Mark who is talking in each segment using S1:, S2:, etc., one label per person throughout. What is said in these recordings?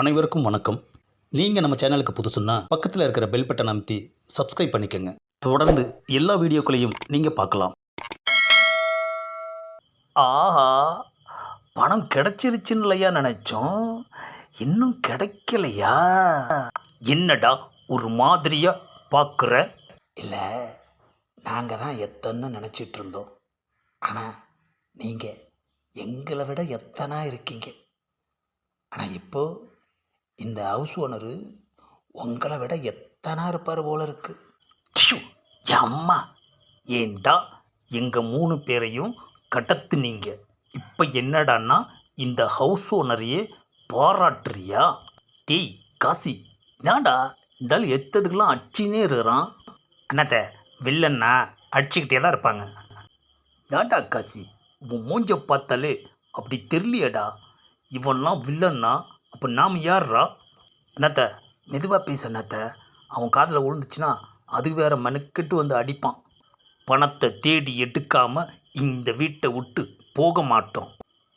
S1: அனைவருக்கும் வணக்கம். நீங்கள் நம்ம சேனலுக்கு புதுசுன்னா பக்கத்தில் இருக்கிற பெல் பட்டன் அமைத்தி சப்ஸ்கிரைப் பண்ணிக்கோங்க. தொடர்ந்து எல்லா வீடியோக்களையும் நீங்கள் பார்க்கலாம். ஆஹா பணம் கிடைச்சிருச்சுன்னு இல்லையா நினச்சோம். இன்னும் கிடைக்கலையா? என்னடா ஒரு மாதிரியா பார்க்குற இல்லை நாங்கள் தான் எத்தனை நினச்சிட்டு இருந்தோம். ஆனால் நீங்கள் எங்களை விட எத்தனா இருக்கீங்க. ஆனால் இப்போது இந்த ஹவுஸ் ஓனரு உங்களை விட எத்தனா இருப்பார் போல இருக்கு. அம்மா. ஏண்டா எங்கள் மூணு பேரையும் கடத்துனீங்க இப்போ என்னடான்னா இந்த ஹவுஸ் ஓனரையே பாராட்டுறியா? டேய் காசி ஏன்டா இருந்தாலும் எத்ததுக்கெல்லாம் அடிச்சுனே இருக்கிறான்? அண்ணாத்த வில்லன்னா அடிச்சுக்கிட்டே தான் இருப்பாங்க. ஏன்டா காசி உன் மூஞ்ச பார்த்தாலே அப்படி தெரியலையடா? இவன்லாம் வில்லன்னா அப்போ நாம் யார்ரா என்னத்த? மெதுவாக பேச என்னத்த? அவன் காதில் விழுந்துச்சுன்னா அது வேற மெனக்கெட்டு வந்து அடிப்பான். பணத்தை தேடி எடுக்காமல் இந்த வீட்டை விட்டு போக மாட்டோம்.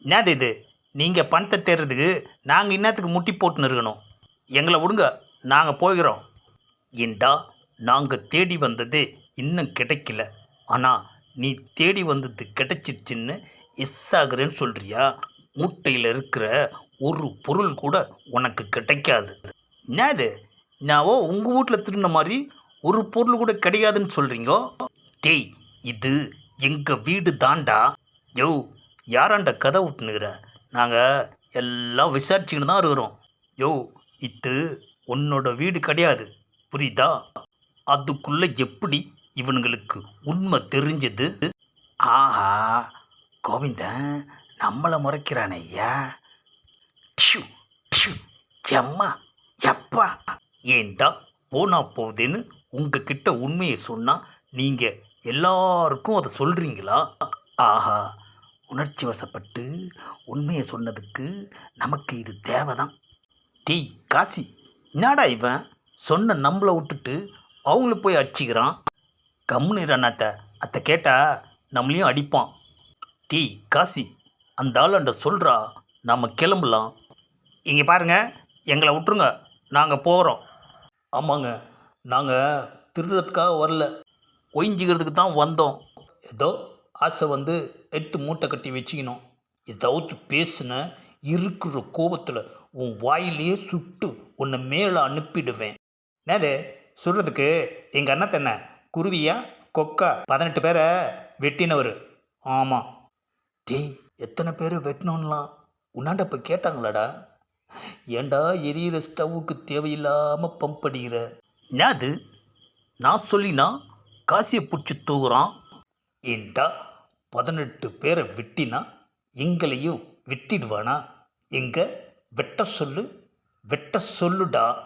S1: என்னது இது? நீங்கள் பணத்தை தேடுறதுக்கு நாங்கள் இன்னத்துக்கு முட்டி போட்டுன்னு இருக்கணும். எங்களை விடுங்க நாங்கள் போகிறோம் ஏண்டா நாங்கள் தேடி வந்தது இன்னும் கிடைக்கல. ஆனால் நீ தேடி வந்தது கிடைச்சிருச்சுன்னு எஸ் ஆகுறேன்னு சொல்கிறியா மூட்டையில் இருக்கிற ஒரு பொருள் கூட உனக்கு கிடைக்காது. என்னது? நாவோ உங்கள் வீட்டில் திருடின மாதிரி ஒரு பொருள் கூட கிடையாதுன்னு சொல்கிறீங்கோ டேய் இது எங்கள் வீடு தாண்டா யோ யாராண்ட கதை விட்டுனுக்குற நாங்கள் எல்லாம் விசாரிச்சுக்கிட்டு தான் இருக்கிறோம். யோ இது உன்னோட வீடு கிடையாது. புரியுதா? அதுக்குள்ளே எப்படி இவனுங்களுக்கு உண்மை தெரிஞ்சது? ஆஹா கோவிந்தன் நம்மளை முறைக்கிறானே ஐயா. டிஷு டிஷு எம்மா எப்பா? ஏண்டா போனா போகுதுன்னு உங்ககிட்ட உண்மையை சொன்னால் நீங்கள் எல்லாருக்கும் அதை சொல்கிறீங்களா ஆஹா உணர்ச்சி வசப்பட்டு உண்மையை சொன்னதுக்கு நமக்கு இது தேவைதான். டீ காசி என்னடா இவன்? சொன்ன நம்மளை விட்டுட்டு அவங்கள போய் அடிச்சிக்கிறான். கம்முன்னு அண்ணாத்த அத்தை கேட்டால் நம்மளையும் அடிப்பான். டீ காசி அந்த ஆளாண்ட சொல்கிறா நாம் கிளம்பலாம். இங்கே பாருங்க. எங்களை விட்டுருங்க. நாங்கள் போகிறோம் ஆமாங்க. நாங்கள் திருடுறதுக்காக வரல. ஒய்ஞ்சிக்கிறதுக்கு தான் வந்தோம். ஏதோ ஆசை வந்து எட்டு மூட்டை கட்டி வச்சுக்கணும். ஏதாவது பேசுன இருக்கிற கோபத்தில் உன் வாயிலேயே சுட்டு உன்னை மேலே அனுப்பிடுவேன். என்னது? சொல்கிறதுக்கு எங்கள் அண்ணன் என்ன? குருவியா? கொக்கா? பதினெட்டு பேரை வெட்டினவர். ஆமாம் டேய் எத்தனை பேர் வெட்டணும்லாம் உன்னாண்ட இப்போ கேட்டாங்களாடா? ஏண்டா எரியிற ஸ்டவ்வுக்கு தேவையில்லாமல் பம்ப் அடிக்கிற? என்னது? நான் சொல்லினா காசியை பிடிச்சி தூக்குறான் ஏண்டா பதினெட்டு பேரை வெட்டினா எங்களையும் வெட்டிடுவானா? எங்க? வெட்ட சொல்லு. வெட்ட சொல்லுடா.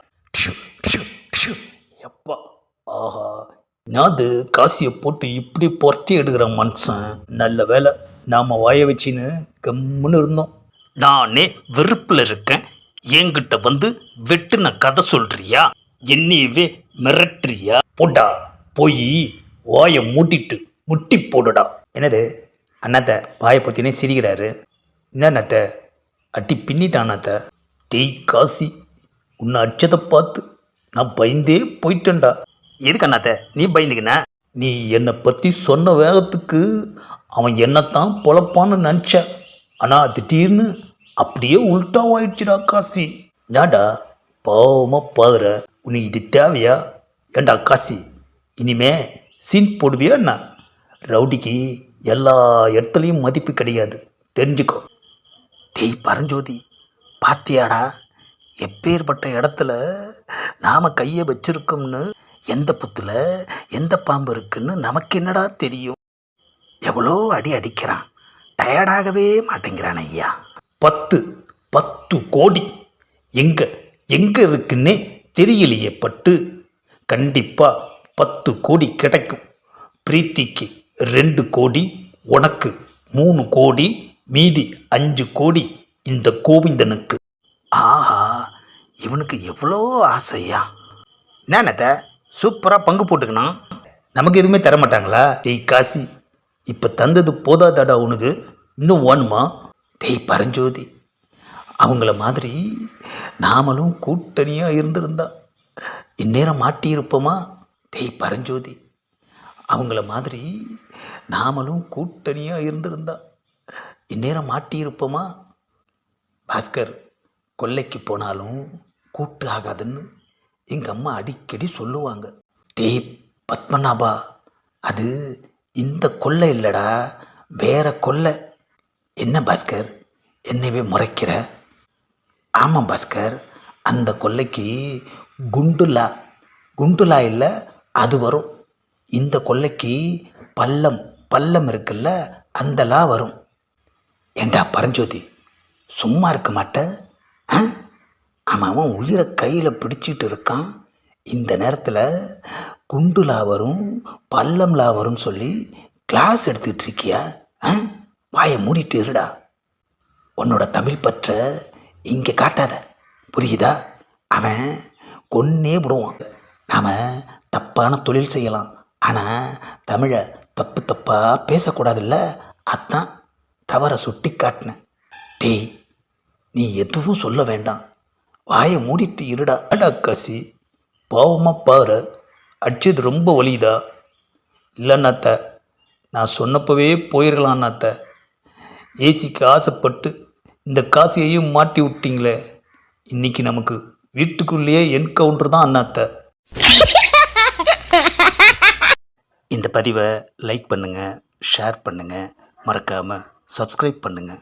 S1: எப்பா ஆஹா. நாது காசியை போட்டு இப்படி பொறட்டி எடுக்கிற மனுஷன். நல்ல வேலை நாம் வாய வச்சின்னு கம்முன்னு இருந்தோம். நானே வெறுப்பில் இருக்கேன். என்கிட்ட வந்து வெட்டுன கதை சொல்றியா? என்னையவே மிரட்டுறியா? போடா போய் வாயை மூட்டிட்டு முட்டி போடுடா. என்னது? அண்ணாத்த வாயை பற்றினே சிரிக்கிறாரு. என்ன அண்ணாத்த அட்டி பின்னிட்டான் அண்ணாத்த? காசி உன்னை அடிச்சதை பார்த்து நான் பயந்தே போயிட்டேன்டா. எதுக்கு அண்ணாத்த? நீ பயந்துக்கின? நீ என்னை பற்றி சொன்ன வேகத்துக்கு அவன் என்னத்தான் பொழப்பான்னு நினச்ச? ஆனால் திடீர்னு அப்படியே உள்டாவாயிடுச்சுடா காசி. ஏண்டா பாவமாக பாக்குற? உனக்கு இது தேவையா? ஏண்டா காசி இனிமே சீன் போடுவியா என்ன? ரவுடிக்கு எல்லா இடத்துலையும் மதிப்பு கிடையாது. தெரிஞ்சுக்கோ. டேய் பரஞ்சோதி பாத்தியாடா? எப்பேற்பட்ட இடத்துல நாம் கையை வச்சிருக்கோம்னு எந்த புத்தில் எந்த பாம்பு இருக்குன்னு நமக்கு என்னடா தெரியும்? எவ்வளோ அடி அடிக்கிறான். டயர்டாகவே மாட்டேங்கிறான் ஐயா. பத்து பத்து கோடி எங்க எங்க இருக்குன்னே தெரியலையே பட்டு. கண்டிப்பா பத்து கோடி கிடைக்கும். பிரீத்திக்கு ரெண்டு கோடி உனக்கு மூணு கோடி மீதி அஞ்சு கோடி இந்த கோவிந்தனுக்கு. ஆஹா இவனுக்கு எவ்வளோ ஆசையா என்னத்த சூப்பராக பங்கு போட்டுக்கணும். நமக்கு எதுவுமே தர மாட்டாங்களா டெய் காசி. இப்போ தந்தது போதாதாடா உனக்கு? இன்னும் வேணுமா டேய் பரஞ்சோதி அவங்கள மாதிரி நாமளும் கூட்டணியாக இருந்திருந்தா இந்நேரம் மாட்டியிருப்போமா? டேய் பரஞ்சோதி அவங்கள மாதிரி நாமளும் கூட்டணியாக இருந்திருந்தா இந்நேரம் மாட்டியிருப்போமா? பாஸ்கர் கொல்லைக்கு போனாலும் கூட்டு ஆகாதுன்னு எங்கள் அம்மா அடிக்கடி சொல்லுவாங்க. டேய் பத்மநாபா அது இந்த கொல்லை இல்லைடா வேற கொல்லை என்ன பாஸ்கர்? என்னைவே முறைக்கிற? ஆமாம் பாஸ்கர் அந்த கொல்லைக்கு குண்டுலா. குண்டுலா இல்லை அது வரும். இந்த கொல்லைக்கு பள்ளம் பள்ளம் இருக்குல்ல அந்த லா வரும். ஏண்டா பரஞ்சோதி சும்மா இருக்க மாட்டேன் ஆ? அவன் உயிரை கையில் பிடிச்சிட்டு இருக்கான். இந்த நேரத்தில் குண்டுலா வரும் பள்ளம்லா வரும்னு சொல்லி கிளாஸ் எடுத்துக்கிட்டு இருக்கியா ஆ? வாயை மூடிட்டு இருடா. உன்னோட தமிழ் பற்ற இங்கே காட்டாத. புரியுதா? அவன் கொன்னே விடுவான். நாம் தப்பான தொழில் செய்யலாம். ஆனால் தமிழை தப்பு தப்பாக பேசக்கூடாதுல்ல? அதான் தவறை சுட்டி காட்டினேன். டேய் நீ எதுவும் சொல்ல வேண்டாம். வாயை மூடிட்டு இருடா. அடா கசி பாவமாக பாரு. அடிச்சது ரொம்ப வலிதா இல்லைண்ணாத்த நான் சொன்னப்பவே போயிருக்கலான்னாத்த ஏசிக்கு ஆசைப்பட்டு இந்த காசையையும் மாட்டி விட்டீங்களே. இன்னைக்கு நமக்கு வீட்டுக்குள்ளேயே என்கவுண்டர் தான் அண்ணாத்த இந்த பதிவை லைக் பண்ணுங்கள் ஷேர் பண்ணுங்கள் மறக்காமல் சப்ஸ்கிரைப் பண்ணுங்கள்